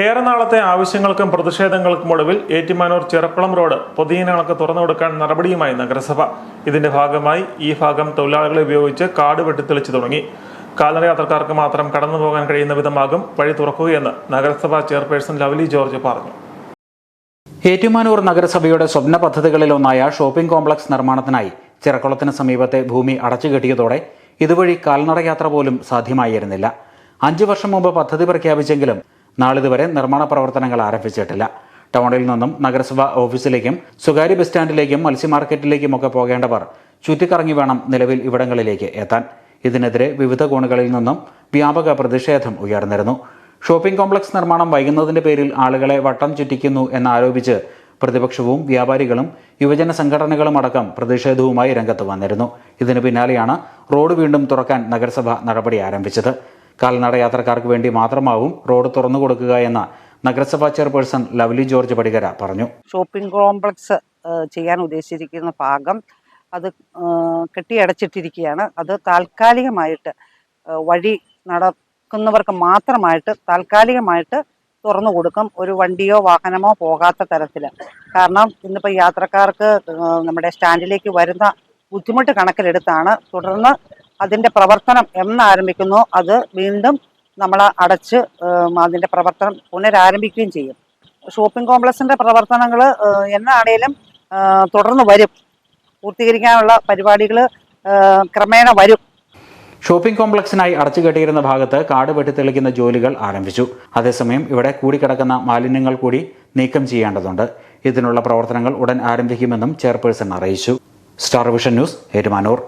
ഏറെ നാളത്തെ ആവശ്യങ്ങൾക്കും പ്രതിഷേധങ്ങൾക്കും ഒടുവിൽ ഏറ്റുമാനൂർ ചെറുപ്പളം റോഡ് പൊതുജനങ്ങൾക്ക് തുറന്നു കൊടുക്കാൻ നടപടിയുമായി നഗരസഭ. ഇതിന്റെ ഭാഗമായി ഈ ഭാഗം തൊഴിലാളികളെ ഉപയോഗിച്ച് കാട് വെട്ടിത്തെളിച്ചു തുടങ്ങി. കാൽനട യാത്രക്കാർക്ക് മാത്രം കടന്നു പോകാൻ കഴിയുന്ന വിധമാകും വഴി തുറക്കുകയെന്ന് നഗരസഭാ ചെയർപേഴ്സൺ ലവ്ലി ജോർജ് പറഞ്ഞു. ഏറ്റുമാനൂർ നഗരസഭയുടെ സ്വപ്ന പദ്ധതികളിലൊന്നായ ഷോപ്പിംഗ് കോംപ്ലക്സ് നിർമ്മാണത്തിനായി ചിറക്കുളത്തിന് സമീപത്തെ ഭൂമി അടച്ചുകെട്ടിയതോടെ ഇതുവഴി കാൽനടയാത്ര പോലും സാധ്യമായിരുന്നില്ല. അഞ്ചു വർഷം മുമ്പ് പദ്ധതി പ്രഖ്യാപിച്ചെങ്കിലും നാളിതുവരെ നിർമ്മാണ പ്രവർത്തനങ്ങൾ ആരംഭിച്ചിട്ടില്ല. ടൗണിൽ നിന്നും നഗരസഭാ ഓഫീസിലേക്കും സ്വകാര്യ ബസ് സ്റ്റാൻഡിലേക്കും മത്സ്യമാർക്കറ്റിലേക്കുമൊക്കെ പോകേണ്ടവർ ചുറ്റിക്കറങ്ങി വേണം നിലവിൽ ഇവിടങ്ങളിലേക്ക് എത്താൻ. ഇതിനെതിരെ വിവിധ കോണുകളിൽ നിന്നും വ്യാപക പ്രതിഷേധം ഉയർന്നിരുന്നു. ഷോപ്പിംഗ് കോംപ്ലക്സ് നിർമ്മാണം വൈകുന്നതിന്റെ പേരിൽ ആളുകളെ വട്ടം ചുറ്റിക്കുന്നു എന്നാരോപിച്ച് പ്രതിപക്ഷവും വ്യാപാരികളും യുവജന സംഘടനകളും അടക്കം പ്രതിഷേധവുമായി രംഗത്ത് വന്നിരുന്നു. ഇതിനു പിന്നാലെയാണ് റോഡ് വീണ്ടും തുറക്കാൻ നഗരസഭ നടപടി ആരംഭിച്ചത്. കാൽനട യാത്രക്കാർക്ക് വേണ്ടി മാത്രമാവും റോഡ് തുറന്നു കൊടുക്കുക എന്ന നഗരസഭാ ചെയർപേഴ്സൺ ലവ്ലി ജോർജ് പടികര പറഞ്ഞു. ഷോപ്പിംഗ് കോംപ്ലക്സ് ചെയ്യാൻ ഉദ്ദേശിച്ചിരിക്കുന്ന ഭാഗം അത് കെട്ടിയടച്ചിട്ടിരിക്കുകയാണ്. അത് താൽക്കാലികമായിട്ട് വഴി നടക്കുന്നവർക്ക് മാത്രമായിട്ട് താൽക്കാലികമായിട്ട് തുറന്നു കൊടുക്കും. ഒരു വണ്ടിയോ വാഹനമോ പോകാത്ത തരത്തിൽ കാരണം ഇന്നിപ്പോൾ യാത്രക്കാർക്ക് നമ്മുടെ സ്റ്റാൻഡിലേക്ക് വരുന്ന ബുദ്ധിമുട്ട് കണക്കിലെടുത്താണ്. തുടർന്ന് അതിന്റെ പ്രവർത്തനം എന്നാരംഭിക്കുന്നു അത് വീണ്ടും നമ്മൾ അടച്ച് അതിന്റെ പ്രവർത്തനം പുനരാരംഭിക്കുകയും ചെയ്യും. ഷോപ്പിംഗ് കോംപ്ലക്സിന്റെ പ്രവർത്തനങ്ങൾ എന്നാണേലും തുടർന്ന് വരും. പൂർത്തീകരിക്കാനുള്ള പരിപാടികൾ ക്രമേണ വരും. ഷോപ്പിംഗ് കോംപ്ലക്സിനായി അടച്ചുകെട്ടിയിരുന്ന ഭാഗത്ത് കാട് വെട്ടിത്തെളിക്കുന്ന ജോലികൾ ആരംഭിച്ചു. അതേസമയം ഇവിടെ കൂടിക്കിടക്കുന്ന മാലിന്യങ്ങൾ കൂടി നീക്കം ചെയ്യേണ്ടതുണ്ട്. ഇതിനുള്ള പ്രവർത്തനങ്ങൾ ഉടൻ ആരംഭിക്കുമെന്നും ചെയർപേഴ്സൺ അറിയിച്ചു. Star vision news Ettumanoor.